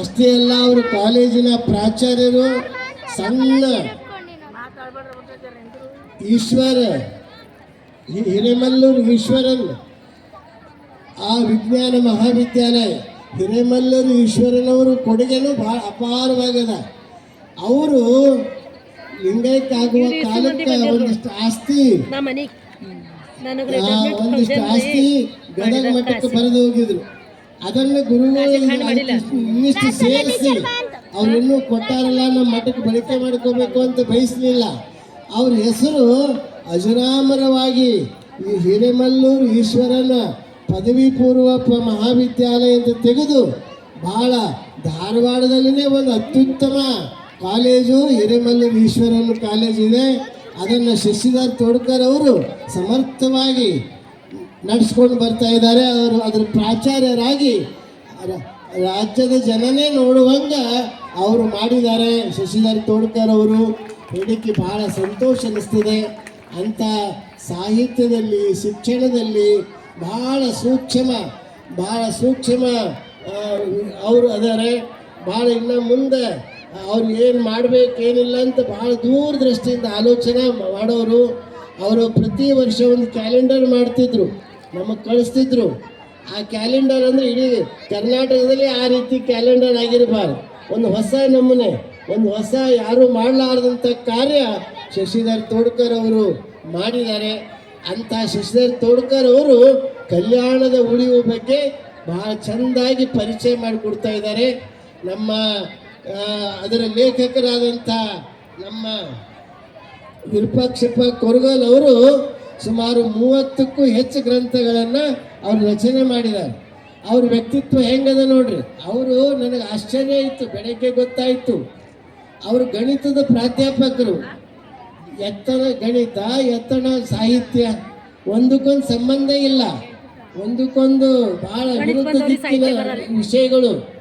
ಅಷ್ಟೇ ಅಲ್ಲ ಅವರು ಕಾಲೇಜಿನ ಪ್ರಾಚಾರ್ಯರು ಸಣ್ಣ ಈಶ್ವರ ಹಿರೇಮಲ್ಲೂರು ಈಶ್ವರನ್. ಆ ವಿಜ್ಞಾನ ಮಹಾವಿದ್ಯಾಲಯ ಹಿರೇಮಲ್ಲೂರು ಈಶ್ವರನವರು ಕೊಡುಗೆನೂ ಭಾಳ ಅಪಾರವಾಗದ. ಅವರು ಲಿಂಗೈಕ್ಯ ಆಗುವ ಕಾಲಕ್ಕೆ ಒಂದಿಷ್ಟು ಆಸ್ತಿ ಒಂದಿಷ್ಟು ಆಸ್ತಿ ಗದಗ ಮಠಕ್ಕೆ ಬರೆದು ಹೋಗಿದ್ರು. ಅದನ್ನು ಗುರುಗಳು ಇನ್ನಿಷ್ಟು ಸೇರಿಸಿ. ಅವ್ರಿನ್ನೂ ಕೊಟ್ಟಾರಲ್ಲ ನಮ್ಮ ಮಠಕ್ಕೆ ಬಳಕೆ ಮಾಡ್ಕೋಬೇಕು ಅಂತ ಬಯಸಲಿಲ್ಲ. ಅವ್ರ ಹೆಸರು ಅಜರಾಮರವಾಗಿ ಈ ಹಿರೇಮಲ್ಲೂರು ಈಶ್ವರನ ಪದವಿ ಪೂರ್ವ ಮಹಾವಿದ್ಯಾಲಯ ಅಂತ ತೆಗೆದು ಬಹಳ ಧಾರವಾಡದಲ್ಲಿನೇ ಒಂದು ಅತ್ಯುತ್ತಮ ಕಾಲೇಜು ಹಿರೇಮಲ್ಲೂರು ಈಶ್ವರನ ಕಾಲೇಜ್ ಇದೆ. ಅದನ್ನು ಶಶಿಧರ್ ತೋಡ್ಕರ್ ಅವರು ಸಮರ್ಥವಾಗಿ ನಡೆಸ್ಕೊಂಡು ಬರ್ತಾ ಇದ್ದಾರೆ. ಅವರು ಅದ್ರ ಪ್ರಾಚಾರ್ಯರಾಗಿ ರಾಜ್ಯದ ಜನನೇ ನೋಡುವಂಗ ಅವರು ಮಾಡಿದ್ದಾರೆ. ಶಶಿಧರ್ ತೋಡ್ಕರ್ ಅವರು ಇದಕ್ಕೆ ಬಹಳ ಸಂತೋಷ ಅನಿಸ್ತದೆ ಅಂಥ ಸಾಹಿತ್ಯದಲ್ಲಿ, ಶಿಕ್ಷಣದಲ್ಲಿ ಬಹಳ ಸೂಕ್ಷ್ಮ ಬಹಳ ಸೂಕ್ಷ್ಮ ಅವರು ಅದಾರೆ ಭಾಳ ಇನ್ನು ಮುಂದೆ ಅವ್ರು ಏನು ಮಾಡಬೇಕು ಏನಿಲ್ಲ ಅಂತ ಭಾಳ ದೂರದೃಷ್ಟಿಯಿಂದ ಆಲೋಚನೆ ಮಾಡೋರು. ಅವರು ಪ್ರತಿ ವರ್ಷ ಒಂದು ಕ್ಯಾಲೆಂಡರ್ ಮಾಡ್ತಿದ್ರು. ನಮಗೆ ಕಳಿಸ್ತಿದ್ರು. ಆ ಕ್ಯಾಲೆಂಡರ್ ಅಂದರೆ ಇಡೀ ಕರ್ನಾಟಕದಲ್ಲಿ ಆ ರೀತಿ ಕ್ಯಾಲೆಂಡರ್ ಆಗಿರಬಾರ್ದು. ಒಂದು ಹೊಸ ನಮೂನೆ, ಒಂದು ಹೊಸ ಯಾರು ಮಾಡಲಾರ್ದಂಥ ಕಾರ್ಯ ಶಶಿಧರ್ ತೋಡ್ಕರ್ ಅವರು ಮಾಡಿದ್ದಾರೆ. ಅಂಥ ಶಶಿಧರ್ ತೋಡ್ಕರ್ ಅವರು ಕಲ್ಯಾಣದ ಉಳಿವು ಬಗ್ಗೆ ಬಹಳ ಚೆಂದಾಗಿ ಪರಿಚಯ ಮಾಡಿಕೊಡ್ತಾ ಇದ್ದಾರೆ. ನಮ್ಮ ಅದರ ಲೇಖಕರಾದಂಥ ನಮ್ಮ ವಿರೂಪಾಕ್ಷಪ್ಪ ಕೊರಗಲ್ ಅವರು ಸುಮಾರು ಮೂವತ್ತಕ್ಕೂ ಹೆಚ್ಚು ಗ್ರಂಥಗಳನ್ನು ಅವರು ರಚನೆ ಮಾಡಿದ್ದಾರೆ. ಅವ್ರ ವ್ಯಕ್ತಿತ್ವ ಹೆಂಗದ ನೋಡ್ರಿ? ಅವರು ನನಗೆ ಆಶ್ಚರ್ಯ ಇತ್ತು ಬೆಳಗ್ಗೆ ಗೊತ್ತಾಯಿತು. ಅವರು ಗಣಿತದ ಪ್ರಾಧ್ಯಾಪಕರು. ಎತ್ತನ ಗಣಿತ ಎತ್ತನ ಸಾಹಿತ್ಯ ಒಂದಕ್ಕೊಂದು ಸಂಬಂಧ ಇಲ್ಲ. ಒಂದಕ್ಕೊಂದು ಬಹಳ ವಿರುದ್ಧ ದಿಕ್ಕಿನ ವಿಷಯಗಳು.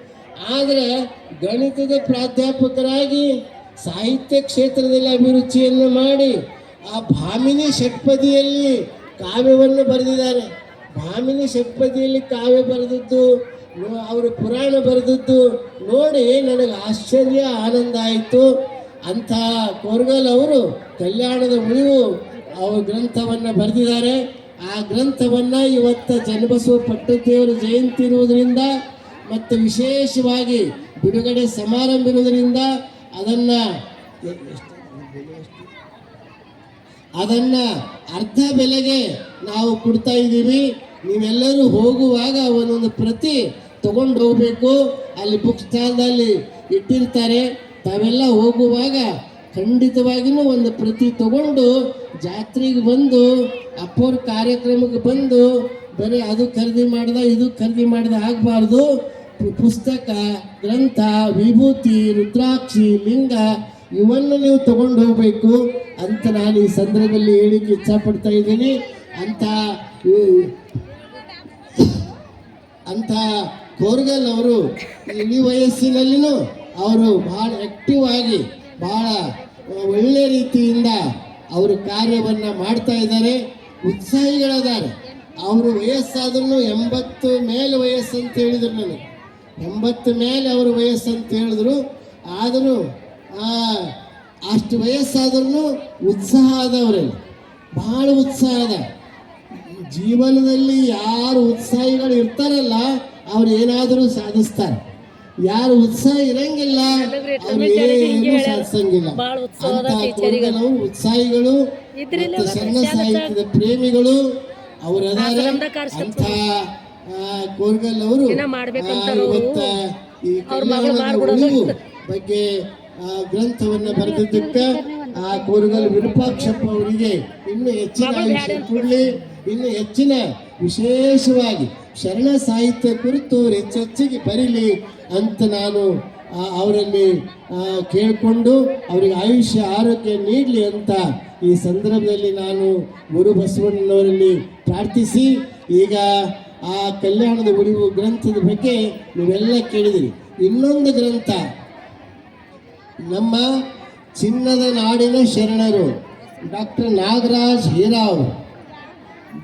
ಆದರೆ ಗಣಿತದ ಪ್ರಾಧ್ಯಾಪಕರಾಗಿ ಸಾಹಿತ್ಯ ಕ್ಷೇತ್ರದಲ್ಲಿ ಅಭಿರುಚಿಯನ್ನು ಮಾಡಿ ಆ ಭಾಮಿನಿ ಷಟ್ಪದಿಯಲ್ಲಿ ಕಾವ್ಯವನ್ನು ಬರೆದಿದ್ದಾರೆ. ಭಾಮಿನಿ ಷಟ್ಪದಿಯಲ್ಲಿ ಕಾವ್ಯ ಬರೆದದ್ದು ಅವರು ಪುರಾಣ ಬರೆದದ್ದು, ನೋಡಿ, ನನಗೆ ಆಶ್ಚರ್ಯ, ಆನಂದ ಆಯಿತು. ಅಂಥ ಕೋರ್ಗಲ್ ಅವರು ಕಲ್ಯಾಣದ ಉಳಿವು ಅವರ ಗ್ರಂಥವನ್ನು ಬರೆದಿದ್ದಾರೆ. ಆ ಗ್ರಂಥವನ್ನು ಇವತ್ತು ಜನಬಸವ ಪಟ್ಟದೇವರ ಜಯಂತಿ ಇರುವುದರಿಂದ ಮತ್ತು ವಿಶೇಷವಾಗಿ ಬಿಡುಗಡೆ ಸಮಾರಂಭ ಇರುವುದರಿಂದ ಅದನ್ನು ಅದನ್ನು ಅರ್ಧ ಬೆಲೆಗೆ ನಾವು ಕೊಡ್ತಾ ಇದ್ದೀವಿ. ನೀವೆಲ್ಲರೂ ಹೋಗುವಾಗ ಒಂದೊಂದು ಪ್ರತಿ ತಗೊಂಡು ಹೋಗಬೇಕು. ಅಲ್ಲಿ ಬುಕ್ ಸ್ಟಾಲ್ದಲ್ಲಿ ಇಟ್ಟಿರ್ತಾರೆ. ತಾವೆಲ್ಲ ಹೋಗುವಾಗ ಖಂಡಿತವಾಗಿಯೂ ಒಂದು ಪ್ರತಿ ತಗೊಂಡು ಜಾತ್ರೆಗೆ ಬಂದು ಅಪ್ಪೋರ್ ಕಾರ್ಯಕ್ರಮಕ್ಕೆ ಬಂದು, ಬರೀ ಅದು ಖರೀದಿ ಮಾಡ್ದ, ಇದು ಖರೀದಿ ಮಾಡ್ದ ಆಗಬಾರ್ದು. ಪುಸ್ತಕ, ಗ್ರಂಥ, ವಿಭೂತಿ, ರುದ್ರಾಕ್ಷಿ, ಲಿಂಗ ಇವನ್ನು ನೀವು ತಗೊಂಡು ಹೋಗಬೇಕು ಅಂತ ನಾನು ಈ ಸಂದರ್ಭದಲ್ಲಿ ಹೇಳಿಕ್ಕೆ ಇಚ್ಛಪಡ್ತಾ ಇದ್ದೀನಿ. ಅಂತ, ಈ- ಅಂತ ಕೋರ್ಗಲ್ ಅವರು ಇಳಿ ವಯಸ್ಸಿನಲ್ಲಿನೂ ಅವರು ಬಹಳ ಆಕ್ಟಿವ್ ಆಗಿ ಬಹಳ ಒಳ್ಳೆ ರೀತಿಯಿಂದ ಅವರು ಕಾರ್ಯವನ್ನು ಮಾಡ್ತಾ ಇದ್ದಾರೆ. ಉತ್ಸಾಹಿಗಳದಾರೆ. ಅವರು ವಯಸ್ಸಾದ್ರೂ ಎಂಬತ್ತು ಮೇಲೆ ವಯಸ್ಸು ಅಂತ ಹೇಳಿದ್ರು ನನಗೆ. ಎಂಬತ್ತು ಮೇಲೆ ಅವರು ವಯಸ್ಸು ಅಂತ ಹೇಳಿದ್ರು. ಆದರೂ ಅಷ್ಟು ವಯಸ್ಸಾದ್ರೂ ಉತ್ಸಾಹ ಅದವರಲ್ಲಿ ಬಹಳ ಉತ್ಸಾಹ ಅದ. ಜೀವನದಲ್ಲಿ ಯಾರು ಉತ್ಸಾಹಿಗಳು ಇರ್ತಾರಲ್ಲ ಅವ್ರು ಏನಾದರೂ ಸಾಧಿಸ್ತಾರೆ. ಯಾರು ಉತ್ಸಾಹ ಇರಂಗಿಲ್ಲ ಸಾಧಿಸಂಗಿಲ್ಲ. ಭಾಳ ನಾವು ಉತ್ಸಾಹಿಗಳು ಸಣ್ಣ ಸಾಹಿತ್ಯದ ಪ್ರೇಮಿಗಳು ಅವರು ಅಂತ ಕೋರ್ಗಲ್ ಅವರು ಇವತ್ತ ಈ ಕಲ್ಯಾಣದ ಬಗ್ಗೆ ಆ, ಗ್ರಂಥವನ್ನು ಬರೆದಿದ್ದಕ್ಕೆ ಆ ಕೋರುಗಲ್ ವಿರೂಪಾಕ್ಷಪ್ಪ ಅವರಿಗೆ ಇನ್ನು ಹೆಚ್ಚಿನ ಆಯುಷ್ಯ ಕೊಡಲಿ ಇನ್ನು ಹೆಚ್ಚಿನ ವಿಶೇಷವಾಗಿ ಶರಣ ಸಾಹಿತ್ಯ ಕುರಿತು ಅವ್ರು ಹೆಚ್ಚೆಚ್ಚಿಗೆ ಬರೀಲಿ ಅಂತ ನಾನು ಅವರಲ್ಲಿ ಕೇಳಿಕೊಂಡು ಅವರಿಗೆ ಆಯುಷ್ಯ ಆರೋಗ್ಯ ನೀಡಲಿ ಅಂತ ಈ ಸಂದರ್ಭದಲ್ಲಿ ನಾನು ಗುರು ಬಸವಣ್ಣನವರಲ್ಲಿ ಪ್ರಾರ್ಥಿಸಿ ಈಗ ಆ ಕಲ್ಯಾಣದ ಉಳಿವು ಗ್ರಂಥದ ಬಗ್ಗೆ ನೀವೆಲ್ಲ ಕೇಳಿದಿರಿ. ಇನ್ನೊಂದು ಗ್ರಂಥ ನಮ್ಮ ಚಿನ್ನದ ನಾಡಿನ ಶರಣರು, ಡಾಕ್ಟರ್ ನಾಗರಾಜ್ ಹೀರಾವ್.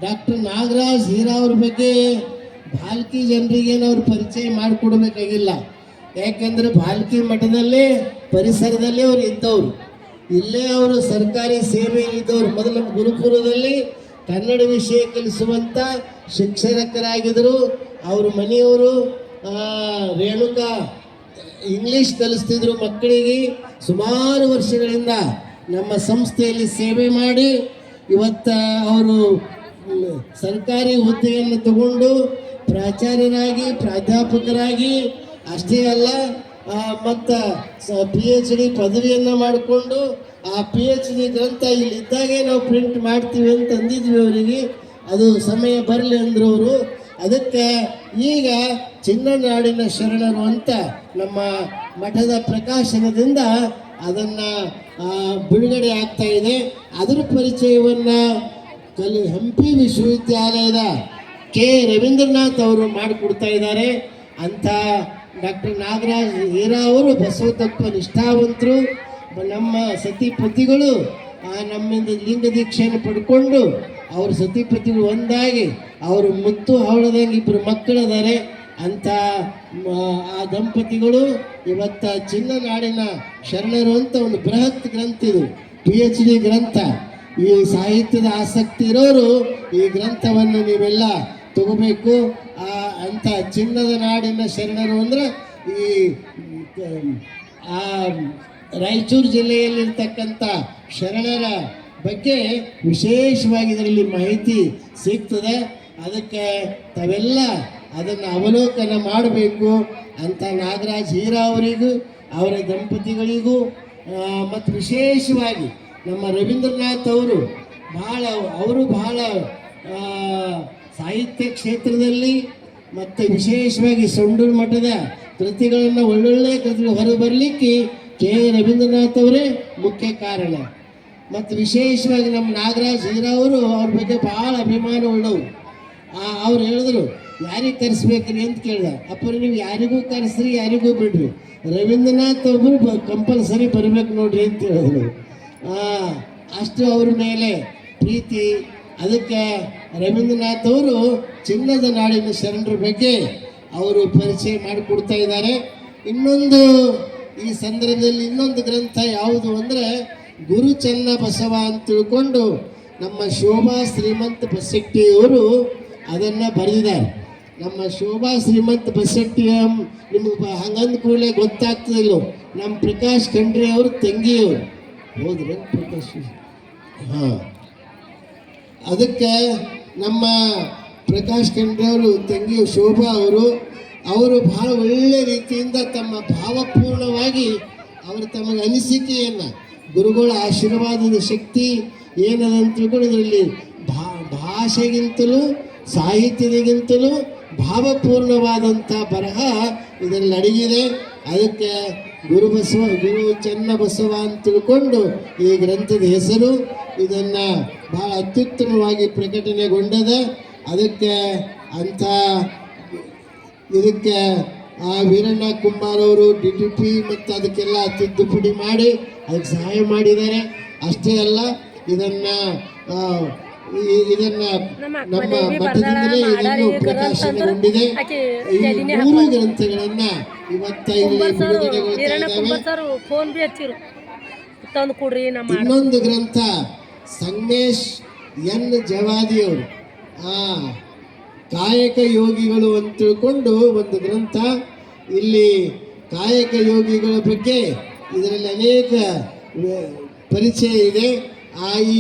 ಡಾಕ್ಟರ್ ನಾಗರಾಜ್ ಹೀರಾವ್ರ ಬಗ್ಗೆ ಭಾಲ್ಕಿ ಜನರಿಗೇನು ಅವ್ರು ಪರಿಚಯ ಮಾಡಿಕೊಡ್ಬೇಕಾಗಿಲ್ಲ. ಯಾಕಂದ್ರೆ ಭಾಲ್ಕಿ ಮಠದಲ್ಲೇ, ಪರಿಸರದಲ್ಲೇ ಅವ್ರು ಇದ್ದವರು. ಇಲ್ಲೇ ಅವರು ಸರ್ಕಾರಿ ಸೇವೆಯಲ್ಲಿದ್ದವರು ಮೊದಲು ಗುರುಕುಲದಲ್ಲಿ ಕನ್ನಡ ವಿಷಯ ಕಲಿಸುವಂಥ ಶಿಕ್ಷಕರಾಗಿದ್ದರು ಅವ್ರ ಮನೆಯವರು ರೇಣುಕಾ ಇಂಗ್ಲಿಷ್ ಕಲಿಸ್ತಿದ್ರು ಮಕ್ಕಳಿಗೆ ಸುಮಾರು ವರ್ಷಗಳಿಂದ ನಮ್ಮ ಸಂಸ್ಥೆಯಲ್ಲಿ ಸೇವೆ ಮಾಡಿ ಇವತ್ತ ಅವರು ಸರ್ಕಾರಿ ಹುದ್ದೆಯನ್ನು ತಗೊಂಡು ಪ್ರಾಚಾರ್ಯರಾಗಿ, ಪ್ರಾಧ್ಯಾಪಕರಾಗಿ, ಅಷ್ಟೇ ಅಲ್ಲ ಮತ್ತು ಪಿ ಎಚ್ ಡಿ ಪದವಿಯನ್ನು ಮಾಡಿಕೊಂಡು ಆ ಪಿ ಎಚ್ ಡಿ ಗ್ರಂಥ ಇಲ್ಲಿ ಇದ್ದಾಗೆ ನಾವು ಪ್ರಿಂಟ್ ಮಾಡ್ತೀವಿ ಅಂತ ಅಂದಿದ್ವಿ ಅವರಿಗೆ. ಅದು ಸಮಯ ಬರಲಿ ಅಂದರು ಅವರು. ಅದಕ್ಕೆ ಈಗ ಚಿನ್ನನಾಡಿನ ಶರಣರು ಅಂತ ನಮ್ಮ ಮಠದ ಪ್ರಕಾಶನದಿಂದ ಅದನ್ನು ಬಿಡುಗಡೆ ಆಗ್ತಾ ಇದೆ. ಅದರ ಪರಿಚಯವನ್ನು ಕಲಿ ಹಂಪಿ ವಿಶ್ವವಿದ್ಯಾಲಯದ ಕೆ. ರವೀಂದ್ರನಾಥ್ ಅವರು ಮಾಡಿಕೊಡ್ತಾ ಇದ್ದಾರೆ. ಅಂತ ಡಾಕ್ಟರ್ ನಾಗರಾಜ್ ಹೀರಾ ಅವರು ಬಸವತತ್ವ ನಿಷ್ಠಾವಂತರು. ನಮ್ಮ ಸತಿ ಪತಿಗಳು ನಮ್ಮಿಂದ ಲಿಂಗ ದೀಕ್ಷೆಯನ್ನು ಪಡ್ಕೊಂಡು ಅವ್ರ ಸತಿಪತಿಗಳು ಒಂದಾಗಿ ಅವರು ಮುತ್ತು ಹವಳದಂಗೆ ಇಬ್ಬರು ಮಕ್ಕಳಿದ್ದಾರೆ ಅಂತ ಆ ದಂಪತಿಗಳು ಇವತ್ತ ಚಿನ್ನನಾಡಿನ ಶರಣರು ಅಂತ ಒಂದು ಬೃಹತ್ ಗ್ರಂಥ ಇದು ಪಿ ಎಚ್ ಡಿ ಗ್ರಂಥ. ಈ ಸಾಹಿತ್ಯದ ಆಸಕ್ತಿ ಇರೋರು ಈ ಗ್ರಂಥವನ್ನು ನೀವೆಲ್ಲ ತಗೋಬೇಕು. ಆ, ಅಂತ ಚಿನ್ನದ ನಾಡಿನ ಶರಣರು ಅಂದ್ರೆ ಈ, ಆ, ರಾಯಚೂರು ಜಿಲ್ಲೆಯಲ್ಲಿರ್ತಕ್ಕಂಥ ಶರಣರ ಬಗ್ಗೆ ವಿಶೇಷವಾಗಿ ಇದರಲ್ಲಿ ಮಾಹಿತಿ ಸಿಗ್ತದೆ. ಅದಕ್ಕೆ ತಾವೆಲ್ಲ ಅದನ್ನು ಅವಲೋಕನ ಮಾಡಬೇಕು ಅಂತ ನಾಗರಾಜ್ ಹೀರಾ ಅವರಿಗೂ, ಅವರ ದಂಪತಿಗಳಿಗೂ ಮತ್ತು ವಿಶೇಷವಾಗಿ ನಮ್ಮ ರವೀಂದ್ರನಾಥ್ ಅವರು ಬಹಳ ಅವರು ಬಹಳ ಸಾಹಿತ್ಯ ಕ್ಷೇತ್ರದಲ್ಲಿ ಮತ್ತು ವಿಶೇಷವಾಗಿ ಸೊಂಡೂರು ಮಠದ ಕೃತಿಗಳನ್ನು ಒಳ್ಳೊಳ್ಳೆ ಕೃತಿಗಳು ಹೊರಬರಲಿಕ್ಕೆ ಕೆ. ರವೀಂದ್ರನಾಥ್ ಅವರೇ ಮುಖ್ಯ ಕಾರಣ. ಮತ್ತು ವಿಶೇಷವಾಗಿ ನಮ್ಮ ನಾಗರಾಜ್ ಹೀರಾ ಅವರು ಅವ್ರ ಬಗ್ಗೆ ಭಾಳ ಅಭಿಮಾನ ಉಳ್ಳವು ಅವ್ರು ಹೇಳಿದ್ರು, ಯಾರಿಗೆ ಕರೆಸ್ಬೇಕ್ರಿ ಅಂತ ಕೇಳ್ದ. ಅಪ್ಪರು, ನೀವು ಯಾರಿಗೂ ಕರೆಸ್ರಿ ಯಾರಿಗೂ ಬಿಡ್ರಿ. ರವೀಂದ್ರನಾಥ್ ಒಬ್ಬರು ಕಂಪಲ್ಸರಿ ಬರಬೇಕು ನೋಡ್ರಿ ಅಂತ ಹೇಳಿದ್ರು. ಅಷ್ಟು ಅವ್ರ ಮೇಲೆ ಪ್ರೀತಿ. ಅದಕ್ಕೆ ರವೀಂದ್ರನಾಥ್ ಅವರು ಚಿನ್ನದ ನಾಡಿನ ಶರಣರ ಬಗ್ಗೆ ಅವರು ಪರಿಚಯ ಮಾಡಿಕೊಡ್ತಾ ಇದ್ದಾರೆ. ಇನ್ನೊಂದು, ಈ ಸಂದರ್ಭದಲ್ಲಿ ಇನ್ನೊಂದು ಗ್ರಂಥ ಯಾವುದು ಅಂದರೆ ಗುರು ಚೆನ್ನ ಬಸವ ಅಂತ ತಿಳ್ಕೊಂಡು ನಮ್ಮ ಶೋಭಾ ಶ್ರೀಮಂತ ಬಸಟ್ಟಿಯವರು ಅದನ್ನು ಬರೆದಿದ್ದಾರೆ. ನಮ್ಮ ಶೋಭಾ ಶ್ರೀಮಂತ ಬಸಟ್ಟಿ ನಿಮಗೆ ಹಂಗಂದ ಕೂಡಲೇ ಗೊತ್ತಾಗ್ತದಿಲ್ಲ. ನಮ್ಮ ಪ್ರಕಾಶ್ ಖಂಡ್ರೆ ಅವರು ತಂಗಿಯವರು ಹೋದ್ರೆ ಪ್ರಕಾಶ್ ಹಾಂ. ಅದಕ್ಕೆ ನಮ್ಮ ಪ್ರಕಾಶ್ ಖಂಡ್ರೆ ಅವರು, ತಂಗಿ ಶೋಭಾ ಅವರು ಅವರು ಬಹಳ ಒಳ್ಳೆ ರೀತಿಯಿಂದ ತಮ್ಮ ಭಾವಪೂರ್ಣವಾಗಿ ಅವರು ತಮಗೆ ಅನಿಸಿಕೆಯನ್ನು ಗುರುಗಳ ಆಶೀರ್ವಾದದ ಶಕ್ತಿ ಏನದ ಅಂತ ಇದರಲ್ಲಿ ಭಾ, ಭಾಷೆಗಿಂತಲೂ ಸಾಹಿತ್ಯದಗಿಂತಲೂ ಭಾವಪೂರ್ಣವಾದಂಥ ಬರಹ ಇದರಲ್ಲಿ ಅಡಗಿದೆ. ಅದಕ್ಕೆ ಗುರು ಬಸವ, ಗುರು ಚನ್ನ ಬಸವ ಅಂತ ತಿಳ್ಕೊಂಡು ಈ ಗ್ರಂಥದ ಹೆಸರು ಇದನ್ನು ಬಹಳ ಅತ್ಯುತ್ತಮವಾಗಿ ಪ್ರಕಟಣೆಗೊಂಡದ. ಅದಕ್ಕೆ ಅಂಥ ಇದಕ್ಕೆ ಆ ವೀರಣ್ಣ ಕುಮಾರ್ ಅವರು ಡಿ ಟಿ ಪಿ ಮತ್ತು ಅದಕ್ಕೆಲ್ಲ ತಿದ್ದುಪಡಿ ಮಾಡಿ ಅದಕ್ಕೆ ಸಹಾಯ ಮಾಡಿದ್ದಾರೆ. ಅಷ್ಟೇ ಅಲ್ಲ ಇದನ್ನ ಇದನ್ನ ನಮ್ಮ ಮಠದಿಂದಲೇ ಇದನ್ನು ಪ್ರಕಾಶನಗೊಂಡಿದೆ. ಈ ಮೂರು ಗ್ರಂಥಗಳನ್ನ ಇವತ್ತ ಇಲ್ಲಿ ಇನ್ನೊಂದು ಗ್ರಂಥ ಸಂಗಮೇಶ್ ಎನ್ ಜವಾದಿಯವರು. ಆ ಕಾಯಕ ಯೋಗಿಗಳು ಅಂತ ತಿಳ್ಕೊಂಡು ಒಂದು ಗ್ರಂಥ ಇಲ್ಲಿ ಕಾಯಕ ಯೋಗಿಗಳ ಬಗ್ಗೆ ಇದರಲ್ಲಿ ಅನೇಕ ಪರಿಚಯ ಇದೆ. ಆ ಈ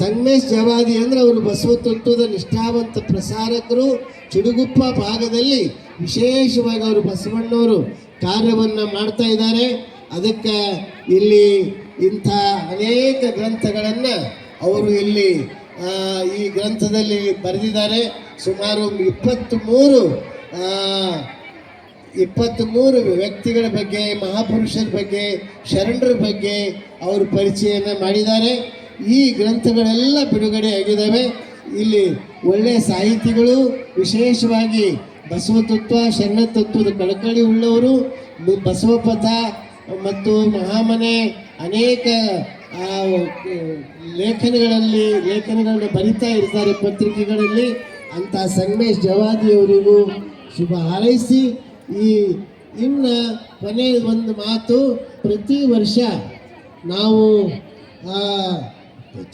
ಸಂಗಮೇಶ್ ಜವಾದಿ ಅಂದರೆ ಅವರು ಬಸವ ತತ್ವದ ನಿಷ್ಠಾವಂತ ಪ್ರಸಾರಕರು. ಚಿಡುಗುಪ್ಪ ಭಾಗದಲ್ಲಿ ವಿಶೇಷವಾಗಿ ಅವರು ಬಸವಣ್ಣವರು ಕಾರ್ಯವನ್ನು ಮಾಡ್ತಾ ಇದ್ದಾರೆ. ಅದಕ್ಕೆ ಇಲ್ಲಿ ಇಂಥ ಅನೇಕ ಗ್ರಂಥಗಳನ್ನು ಅವರು ಇಲ್ಲಿ ಈ ಗ್ರಂಥದಲ್ಲಿ ಬರೆದಿದ್ದಾರೆ. ಸುಮಾರು ಇಪ್ಪತ್ತ್ಮೂರು ಇಪ್ಪತ್ತ್ಮೂರು ವ್ಯಕ್ತಿಗಳ ಬಗ್ಗೆ, ಮಹಾಪುರುಷರ ಬಗ್ಗೆ, ಶರಣರ ಬಗ್ಗೆ ಅವರು ಪರಿಚಯನ ಮಾಡಿದ್ದಾರೆ. ಈ ಗ್ರಂಥಗಳೆಲ್ಲ ಬಿಡುಗಡೆ ಆಗಿದ್ದಾವೆ. ಇಲ್ಲಿ ಒಳ್ಳೆಯ ಸಾಹಿತಿಗಳು, ವಿಶೇಷವಾಗಿ ಬಸವತತ್ವ, ಶರಣತತ್ವದ ಶರಣ ತತ್ವದ ಕಳಕಳಿ ಉಳ್ಳವರು ಬಸವಪಥ ಮತ್ತು ಮಹಾಮನೆ ಅನೇಕ ಲೇಖನಗಳಲ್ಲಿ, ಲೇಖನಗಳನ್ನು ಬರಿತಾ ಇರ್ತಾರೆ ಪತ್ರಿಕೆಗಳಲ್ಲಿ. ಅಂತ ಸಂಗಮೇಶ್ ಜವಾದಿಯವರಿಗೂ ಶುಭ ಹಾರೈಸಿ. ಈ ಇನ್ನು ಕೊನೆ ಒಂದು ಮಾತು ಪ್ರತಿ ವರ್ಷ ನಾವು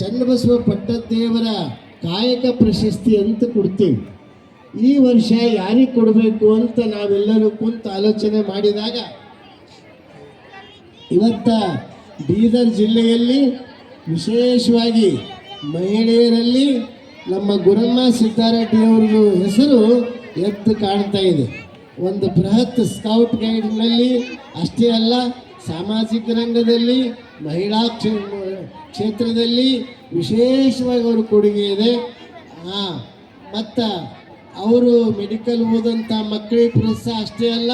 ಚನ್ನಬಸವ ಪಟ್ಟದೇವರ ಕಾಯಕ ಪ್ರಶಸ್ತಿ ಅಂತ ಕೊಡ್ತೀವಿ. ಈ ವರ್ಷ ಯಾರಿಗೆ ಕೊಡಬೇಕು ಅಂತ ನಾವೆಲ್ಲರೂ ಕುಂತು ಆಲೋಚನೆ ಮಾಡಿದಾಗ, ಇವತ್ತ ಬೀದರ್ ಜಿಲ್ಲೆಯಲ್ಲಿ ವಿಶೇಷವಾಗಿ ಮಹಿಳೆಯರಲ್ಲಿ ನಮ್ಮ ಗುರಮ್ಮ ಸಿದ್ದಾರೆಡ್ಡಿಯವ್ರದ್ದು ಹೆಸರು ಎದ್ದು ಕಾಣ್ತಾ ಇದೆ. ಒಂದು ಬೃಹತ್ ಸ್ಕೌಟ್ ಗೈಡ್ನಲ್ಲಿ, ಅಷ್ಟೇ ಅಲ್ಲ, ಸಾಮಾಜಿಕ ರಂಗದಲ್ಲಿ, ಮಹಿಳಾ ಕ್ಷೇ- ಕ್ಷೇತ್ರದಲ್ಲಿ ವಿಶೇಷವಾಗಿ ಅವರು ಕೊಡುಗೆ ಇದೆ. ಮತ್ತು ಅವರು ಮೆಡಿಕಲ್ ಓದಂಥ ಮಕ್ಕಳಿಗೆ ಪ್ರೋತ್ಸಾಹ ಅಷ್ಟೇ ಅಲ್ಲ,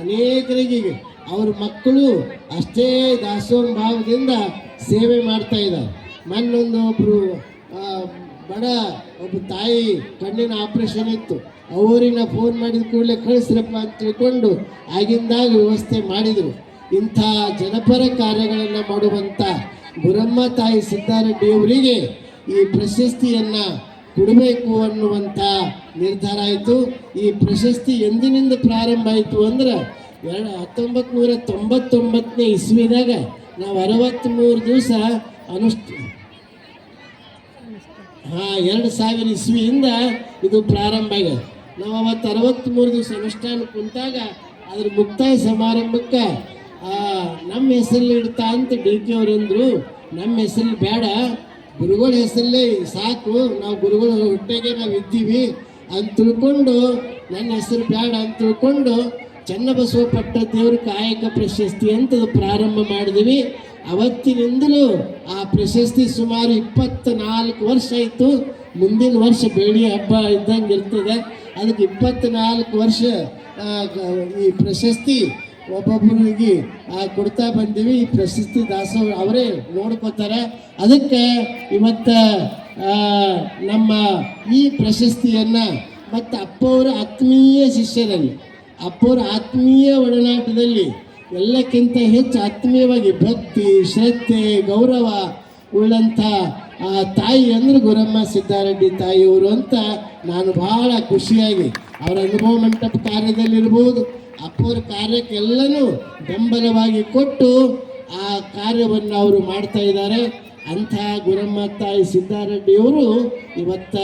ಅನೇಕರಿಗೆ ಅವ್ರ ಮಕ್ಕಳು ಅಷ್ಟೇ ದಾಸೋಹ ಭಾವದಿಂದ ಸೇವೆ ಮಾಡ್ತಾ ಇದ್ದಾರೆ. ಮೊನ್ನೊಂದು ಒಬ್ಬರು ಬಡ ಒಬ್ಬ ತಾಯಿ ಕಣ್ಣಿನ ಆಪರೇಷನ್ ಇತ್ತು. ಅವರಿನ ಫೋನ್ ಮಾಡಿದ ಕೂಡಲೇ ಕಳಿಸ್ರಪ್ಪ ಅಂತ ತಿಳ್ಕೊಂಡು ಆಗಿಂದಾಗ ವ್ಯವಸ್ಥೆ ಮಾಡಿದರು. ಇಂಥ ಜನಪರ ಕಾರ್ಯಗಳನ್ನು ಮಾಡುವಂಥ ಗುರಮ್ಮ ತಾಯಿ ಸಿದ್ದಾರೆಡ್ಡಿ ಅವರಿಗೆ ಈ ಪ್ರಶಸ್ತಿಯನ್ನು ಕೊಡಬೇಕು ಅನ್ನುವಂಥ ನಿರ್ಧಾರ ಆಯಿತು. ಈ ಪ್ರಶಸ್ತಿ ಎಂದಿನಿಂದ ಪ್ರಾರಂಭ ಆಯಿತು ಅಂದ್ರೆ ಎರಡು ಹತ್ತೊಂಬತ್ತು ನೂರ ತೊಂಬತ್ತೊಂಬತ್ತನೇ ಇಸ್ವಿದಾಗ ನಾವು ಅರವತ್ತ್ಮೂರು ದಿವಸ ಅನುಷ್ಠ ಹಾಂ, ಎರಡು ಸಾವಿರ ಇಸ್ವಿಯಿಂದ ಇದು ಪ್ರಾರಂಭ ಆಗ್ಯದ ನಾವು ಅವತ್ತು ಅರವತ್ತ್ಮೂರು ದಿವಸ ಅನುಷ್ಠಾನ ಕುಂತಾಗ ಅದ್ರ ಮುಕ್ತಾಯ ಸಮಾರಂಭಕ್ಕೆ ನಮ್ಮ ಹೆಸರಲ್ಲಿ ಇಡ್ತಾ ಅಂತ ಡಿ ಕೆ ಅವ್ರು ಅಂದರು. ನಮ್ಮ ಹೆಸರಲ್ಲಿ ಬೇಡ, ಗುರುಗಳ ಹೆಸರಲ್ಲೇ ಸಾಕು. ನಾವು ಗುರುಗಳ ಹೊಟ್ಟೆಗೆ ನಾವು ಇದ್ದೀವಿ ಅಂತ ತಿಳ್ಕೊಂಡು, ನನ್ನ ಹೆಸರು ಬೇಡ ಅಂತ ತಿಳ್ಕೊಂಡು ಚನ್ನಬಸವ ಪಟ್ಟ ದೇವ್ರ ಕಾಯಕ ಪ್ರಶಸ್ತಿ ಅಂತ ಪ್ರಾರಂಭ ಮಾಡಿದ್ವಿ. ಅವತ್ತಿನಿಂದಲೂ ಆ ಪ್ರಶಸ್ತಿ ಸುಮಾರು ಇಪ್ಪತ್ತ ನಾಲ್ಕು ವರ್ಷ ಆಯಿತು. ಮುಂದಿನ ವರ್ಷ ಬೆಳ್ಳಿ ಹಬ್ಬ ಇದ್ದಂಗೆ ಇರ್ತದೆ. ಅದಕ್ಕೆ ಇಪ್ಪತ್ತ್ನಾಲ್ಕು ವರ್ಷ ಈ ಪ್ರಶಸ್ತಿ ಒಬ್ಬೊಬ್ಬರಿಗೆ ಕೊಡ್ತಾ ಬಂದೀವಿ. ಈ ಪ್ರಶಸ್ತಿ ದಾಸೋಹ ಅವರೇ ನೋಡ್ಕೋತಾರೆ ಅದಕ್ಕೆ ಇವತ್ತು ನಮ್ಮ ಈ ಪ್ರಶಸ್ತಿಯನ್ನು ಮತ್ತು ಅಪ್ಪವರ ಆತ್ಮೀಯ ಶಿಷ್ಯರಲ್ಲಿ, ಅಪ್ಪವರ ಆತ್ಮೀಯ ಒಡನಾಟದಲ್ಲಿ, ಎಲ್ಲಕ್ಕಿಂತ ಹೆಚ್ಚು ಆತ್ಮೀಯವಾಗಿ ಭಕ್ತಿ, ಶ್ರದ್ಧೆ, ಗೌರವ ಉಳ್ಳಂಥ ಆ ತಾಯಿ ಅಂದ್ರೆ ಗುರಮ್ಮ ಸಿದ್ದಾರೆಡ್ಡಿ ತಾಯಿಯವರು ಅಂತ ನಾನು ಬಹಳ ಖುಷಿಯಾಗಿ ಅವರ ಅನುಭವ ಮಂಟಪ ಕಾರ್ಯದಲ್ಲಿರ್ಬೋದು. ಅಪ್ಪವ್ರ ಕಾರ್ಯಕ್ಕೆಲ್ಲನೂ ಬೆಂಬಲವಾಗಿ ಕೊಟ್ಟು ಆ ಕಾರ್ಯವನ್ನು ಅವರು ಮಾಡ್ತಾ ಇದ್ದಾರೆ. ಅಂಥ ಗುರಮ್ಮ ತಾಯಿ ಸಿದ್ದಾರೆಡ್ಡಿಯವರು ಇವತ್ತ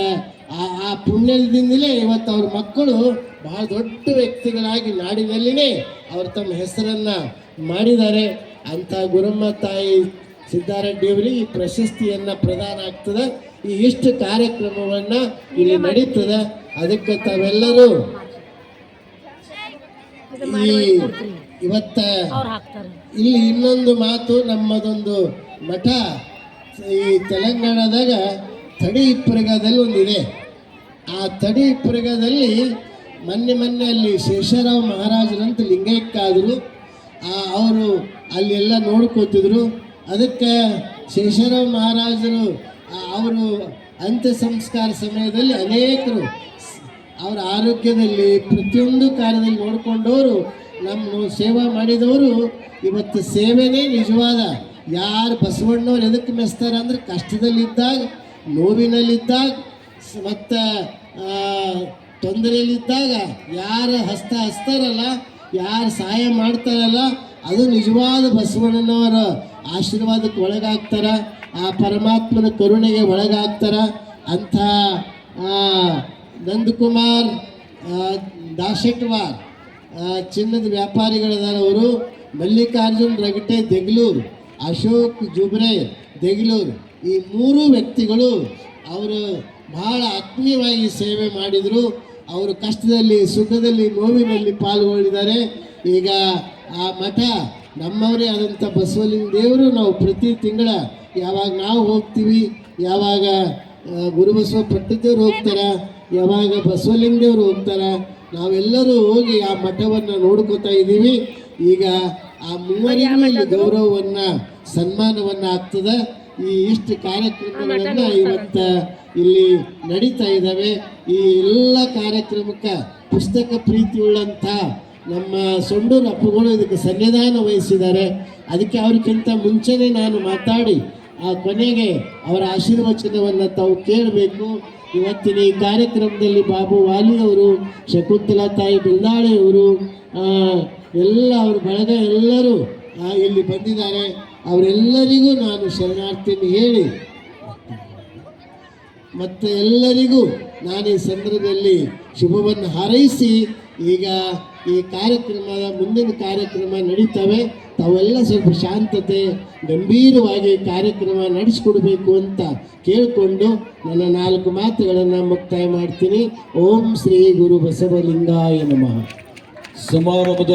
ಆ ಪುಣ್ಯದಿಂದಲೇ ಇವತ್ತು ಅವ್ರ ಮಕ್ಕಳು ಬಹಳ ದೊಡ್ಡ ವ್ಯಕ್ತಿಗಳಾಗಿ ನಾಡಿನಲ್ಲಿನೇ ಅವರು ತಮ್ಮ ಹೆಸರನ್ನು ಮಾಡಿದ್ದಾರೆ. ಅಂಥ ಗುರಮ್ಮ ತಾಯಿ ಸಿದ್ದಾರೆಡ್ಡಿಯವರಿಗೆ ಈ ಪ್ರಶಸ್ತಿಯನ್ನು ಪ್ರದಾನ ಆಗ್ತದೆ. ಈ ಇಷ್ಟು ಕಾರ್ಯಕ್ರಮವನ್ನು ಇಲ್ಲಿ ನಡೀತದೆ. ಅದಕ್ಕೆ ತಾವೆಲ್ಲರೂ ಈ ಇವತ್ತ ಇಲ್ಲಿ ಇನ್ನೊಂದು ಮಾತು ನಮ್ಮದೊಂದು ಮಠ ಈ ತೆಲಂಗಾಣದಾಗ ತಡಿ ಇಪ್ಪರಗದಲ್ಲಿ ಒಂದಿದೆ. ಆ ತಡಿ ಇಪ್ಪರಗದಲ್ಲಿ ಮೊನ್ನೆ ಮೊನ್ನೆ ಅಲ್ಲಿ ಶೇಷರಾವ್ ಮಹಾರಾಜರಂತ ಲಿಂಗೈಕ್ಕಾದರು ಅವರು ಅಲ್ಲೆಲ್ಲ ನೋಡ್ಕೋತಿದ್ರು. ಅದಕ್ಕೆ ಶೇಷರಾವ್ ಮಹಾರಾಜರು ಅವರು ಅಂತ್ಯ ಸಂಸ್ಕಾರ ಸಮಯದಲ್ಲಿ ಅನೇಕರು ಅವರ ಆರೋಗ್ಯದಲ್ಲಿ ಪ್ರತಿಯೊಂದು ಕಾರ್ಯದಲ್ಲಿ ನೋಡಿಕೊಂಡವರು ನಮ್ಮ ಸೇವಾ ಮಾಡಿದವರು. ಇವತ್ತು ಸೇವೆನೇ ನಿಜವಾದ. ಯಾರು ಬಸವಣ್ಣವ್ರು ಎದಕ್ಕೆ ಮೆಸ್ತಾರೆ ಅಂದರೆ ಕಷ್ಟದಲ್ಲಿದ್ದಾಗ, ನೋವಿನಲ್ಲಿದ್ದಾಗ ಮತ್ತು ತೊಂದರೆಯಲ್ಲಿದ್ದಾಗ ಯಾರು ಹಸ್ತ ಹಸ್ತಾರಲ್ಲ, ಯಾರು ಸಹಾಯ ಮಾಡ್ತಾರಲ್ಲ, ಅದು ನಿಜವಾದ ಬಸವಣ್ಣನವರ ಆಶೀರ್ವಾದಕ್ಕೆ ಒಳಗಾಗ್ತಾರ, ಆ ಪರಮಾತ್ಮನ ಕರುಣೆಗೆ ಒಳಗಾಗ್ತಾರ. ಅಂಥ ನಂದಕುಮಾರ್ ದಾಶೆಟ್ವಾರ್ ಚಿನ್ನದ ವ್ಯಾಪಾರಿಗಳಿದ್ದಾರೆ ಅವರು. ಮಲ್ಲಿಕಾರ್ಜುನ್ ರಗಟೆ, ದೆಗ್ಲೂರು. ಅಶೋಕ್ ಜುಬ್ರೆ, ದೆಗ್ಲೂರು. ಈ ಮೂರು ವ್ಯಕ್ತಿಗಳು ಅವರು ಬಹಳ ಆತ್ಮೀಯವಾಗಿ ಸೇವೆ ಮಾಡಿದರು. ಅವರು ಕಷ್ಟದಲ್ಲಿ, ಸುಖದಲ್ಲಿ, ನೋವಿನಲ್ಲಿ ಪಾಲ್ಗೊಂಡಿದ್ದಾರೆ ಈಗ ಆ ಮಠ ನಮ್ಮವರೇ ಆದಂಥ ಬಸವಲಿಂಗ ದೇವರು ನಾವು ಪ್ರತಿ ತಿಂಗಳ ಯಾವಾಗ ನಾವು ಹೋಗ್ತೀವಿ ಯಾವಾಗ ಗುರುಬಸವ ಪಟ್ಟದೇವ್ರು ಹೋಗ್ತಾರ ಯಾವಾಗ ಬಸವಲಿಂಗದೇವ್ರು ಹೋಗ್ತಾರ ನಾವೆಲ್ಲರೂ ಹೋಗಿ ಆ ಮಠವನ್ನು ನೋಡ್ಕೋತಾ ಇದ್ದೀವಿ. ಈಗ ಆ ಮೂವರಿಗೂ ಗೌರವವನ್ನು ಸನ್ಮಾನವನ್ನು ಆಗ್ತದೆ. ಆಗ್ತದ ಈ ಇಷ್ಟು ಕಾರ್ಯಕ್ರಮಗಳನ್ನು ಇವತ್ತು ಇಲ್ಲಿ ನಡೀತಾ ಇದ್ದಾವೆ. ಈ ಎಲ್ಲ ಕಾರ್ಯಕ್ರಮಕ್ಕೆ ಪುಸ್ತಕ ಪ್ರೀತಿಯುಳ್ಳಂಥ ನಮ್ಮ ಸೊಂಡೂರು ಅಪ್ಪುಗಳು ಇದಕ್ಕೆ ಸನ್ನಿಧಾನ ವಹಿಸಿದ್ದಾರೆ. ಅದಕ್ಕೆ ಅವ್ರಿಗಿಂತ ಮುಂಚೆನೇ ನಾನು ಮಾತಾಡಿ, ಆ ಕೊನೆಗೆ ಅವರ ಆಶೀರ್ವಚನವನ್ನು ತಾವು ಕೇಳಬೇಕು. ಇವತ್ತಿನ ಈ ಕಾರ್ಯಕ್ರಮದಲ್ಲಿ ಬಾಬು ವಾಲಿ ಅವರು, ಶಕುಂತಲಾ ತಾಯಿ ಬಿಂದಾಳೆಯವರು ಎಲ್ಲ ಅವರು ಬಳಗ ಎಲ್ಲರೂ ಇಲ್ಲಿ ಬಂದಿದ್ದಾರೆ. ಅವರೆಲ್ಲರಿಗೂ ನಾನು ಶರಣಾರ್ಥಿಯನ್ನು ಹೇಳಿ ಮತ್ತು ಎಲ್ಲರಿಗೂ ನಾನು ಈ ಸಂದರ್ಭದಲ್ಲಿ ಶುಭವನ್ನು ಹಾರೈಸಿ, ಈಗ ಈ ಕಾರ್ಯಕ್ರಮದ ಮುಂದಿನ ಕಾರ್ಯಕ್ರಮ ನಡೀತವೆ. ತಾವೆಲ್ಲ ಸ್ವಲ್ಪ ಶಾಂತತೆ, ಗಂಭೀರವಾಗಿ ಕಾರ್ಯಕ್ರಮ ನಡೆಸಿಕೊಡ್ಬೇಕು ಅಂತ ಕೇಳಿಕೊಂಡು ನನ್ನ ನಾಲ್ಕು ಮಾತುಗಳನ್ನು ಮುಕ್ತಾಯ ಮಾಡ್ತೀನಿ. ಓಂ ಶ್ರೀ ಗುರು ಬಸವಲಿಂಗಾಯ ನಮಃ. ಸಮಾರಂಭದ